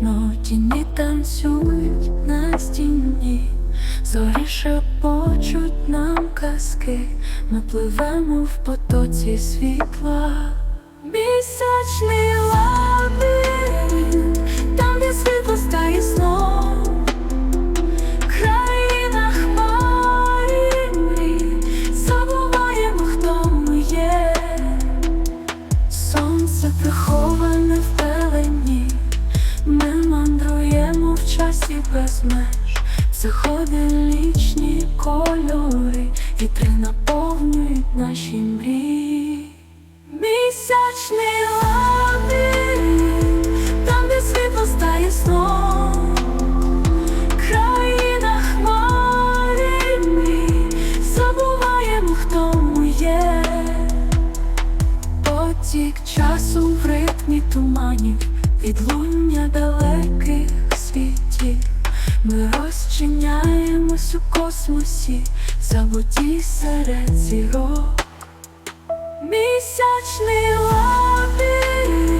ніжно тіні танцюють на стіні, зорі шепочуть нам казки, ми пливемо в потоці світла, місячний лабіринт, меж, лічні кольори, вітри наповнюють наші мрії. Місячний лабіринт, там, де світло стає сном, країна хмарі мрій, забуваємо, хто є. Потік часу в ритмі туманів, відлуння далеких світів. Космосі, забуті серед зірок. Місячний лабіринт,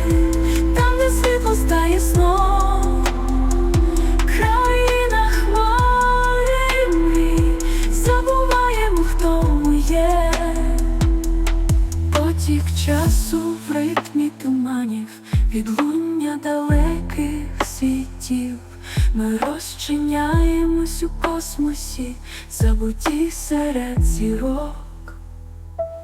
там, де світло стає сном, країна забуваємо, хто є. Потік часу в ритмі туманів, відлуння далеких світів. Ми розчиняємось у космосі, забуті серед зірок.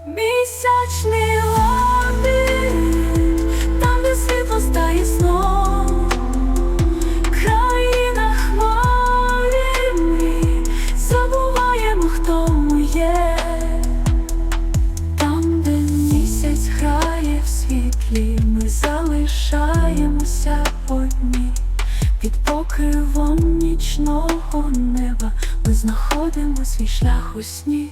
Місячний лабіринт, там, де світло стає сном, країна хмарі мрій, забуваємо, хто ми є. Там, де місяць грає в світлі, ми залишаємося одні. Під покривом нічного неба ми знаходимо свій шлях у сні.